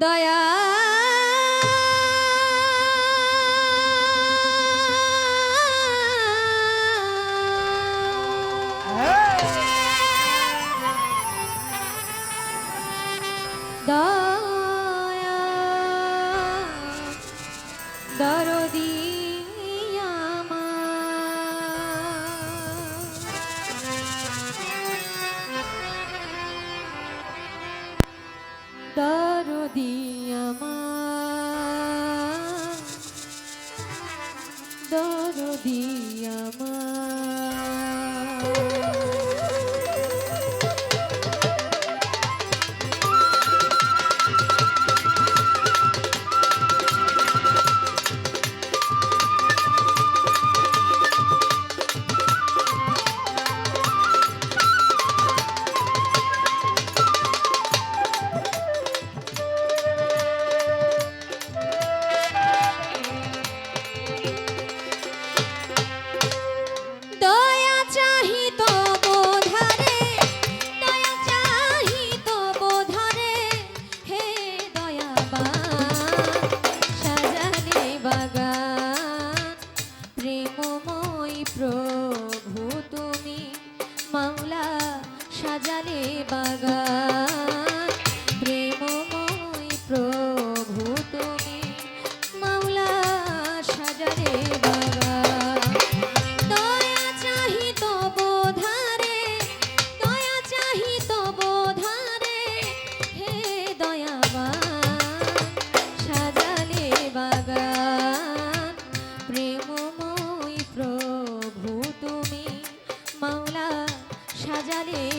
দয়া দরদি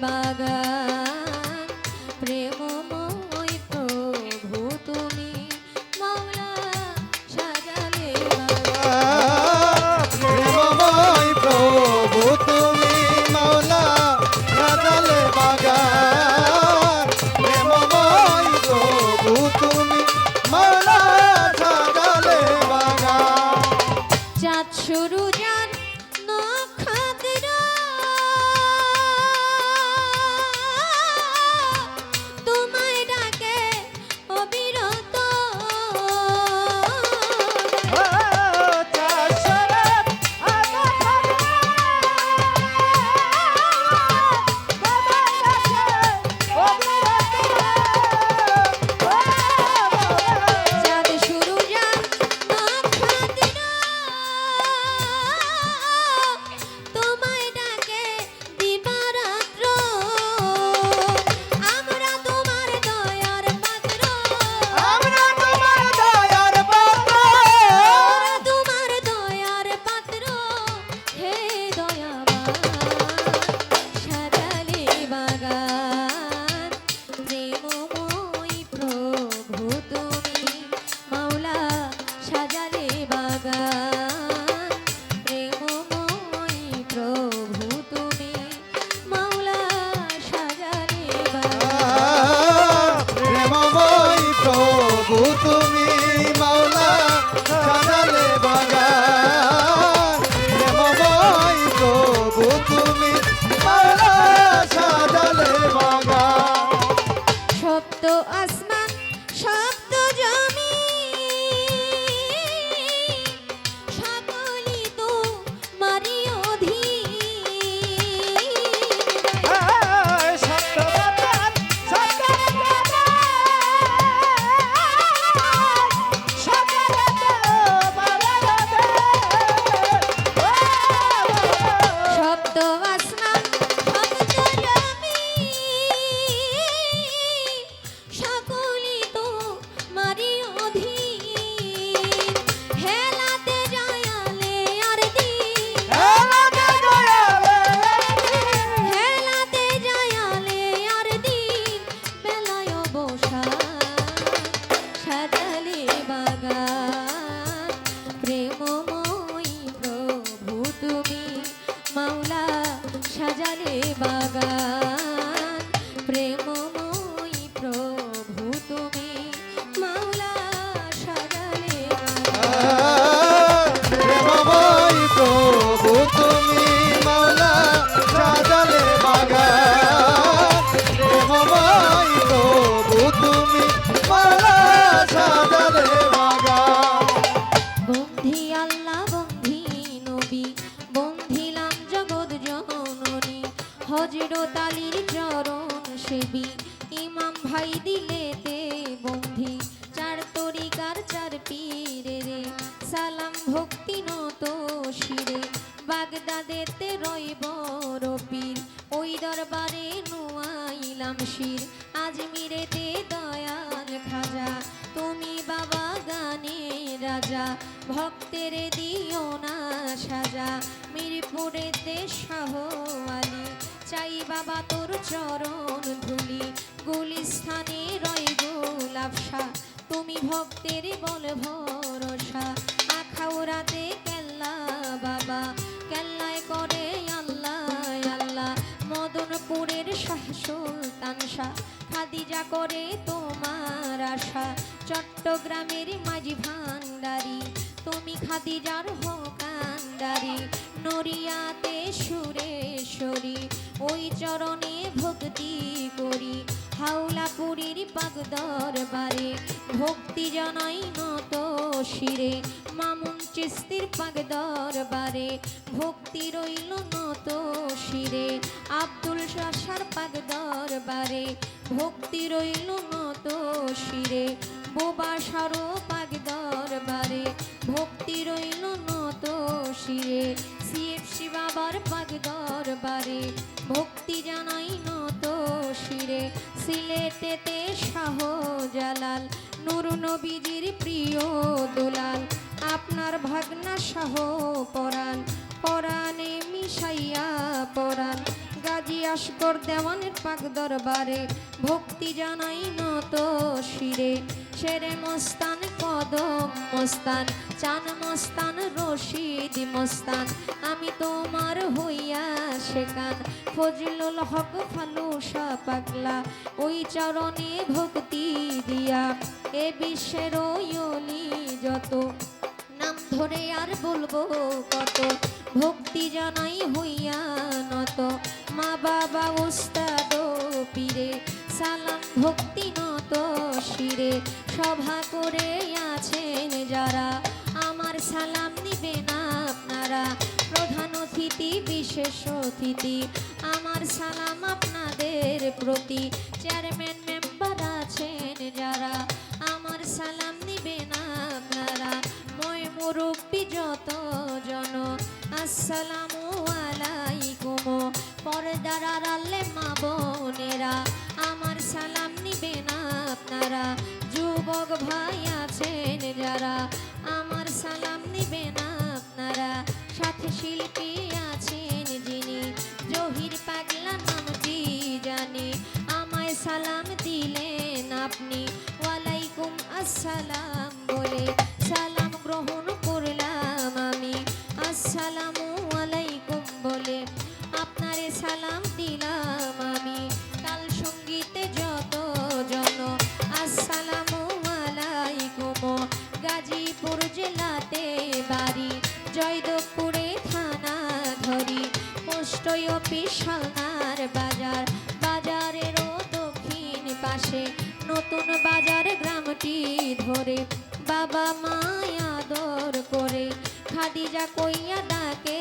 mother. প্রেমময় প্রভু তুমি চরণ ইমাম ভাই দিলেতে বন্ধি। চার তরিকার চার পীরে রে। সালাম ভক্তি নত শিরে। বাগদাদেতে রইব রবির ওই দরবারে নুয়াইলাম শির। আজমিরেতে দয়াল খাজা। তুমি বাবা গানে রাজা। ভক্তের দিও না সাজা। মিরপুরেতে শাহ আলী। চাই বাবা তোর চরণ ধুলি, গুলিস্থানে রয় গোলাপসা তুমি ভক্তের বল ভরসা আখাউরাতে কেল্লা বাবা। কেল্লায় করে আল্লাহ আল্লাহ, মদনপুরের শাহ সুলতান শাহ। খাদিজা করে তোমার আশা, চট্টগ্রামের মাঝি ভান্ডারি। তুমি খাদিজার হোকান্ডারি নরিয়াতে সুরেশ্বরী। ওই চরণে ভক্তি করি। হাওলাপুরীর পাগদর দরবারে ভক্তি জানাই নত শিরে। মামুন চিস্তির পাগদর দরবারে ভক্তি রইল নত শিরে। আব্দুল শাসার পাগদর দরবারে ভক্তি রইল নত শিরে। বোবা সারো পাগদর বারে ভক্তি রইল নত শিরে। সিএফসি বাবার নবীজির প্রিয় দুলাল, আপনার ভাগনা সহ পরাণ, পরাণে মিশাইয়া পরাণ। গাজী আসগর দেওয়ানের পাক দরবারে ভক্তি জানাই নত শিরে। সেরে মস্তান কদম মস্তান, চান মস্তান, রশিদ মস্তান, আমি তোমার হইয়া শেখান ফজলুল হক ফালুসা পাগলা, ওই চরণে ভক্তি দিয়া। এ বিশ্বের ওই যত, নাম ধরে আর বলব কত, ভক্তি জানাই হইয়া নত। মা বাবা উস্তাদ পীরে সালাম ভক্তি নত শিরে সভা করে আছেন যারা। আমার সালাম নিবে না আপনারা, প্রধান অতিথি, বিশেষ অতিথি। আমার সালাম আপনাদের প্রতি, চেয়ারম্যান মেম্বার আছেন যারা। আমার সালাম নিবে না আপনারা মই মুরব্বী যত জন। আসসালামু আলাইকুম, পর্দার আপনারা যুবক ভাই আছেন, যারা আমার সালাম নিবেন আপনারা, সাথে শিল্পী আছেন যিনি, জহির পাগলা নামটি জানি, আমায় সালাম দিলেন আপনি, ওয়ালাইকুম আসসালাম বলে। বাজার গ্রামটি ধরে। বাবা মায়া দর করে খাদিজা কইয়া ডাকে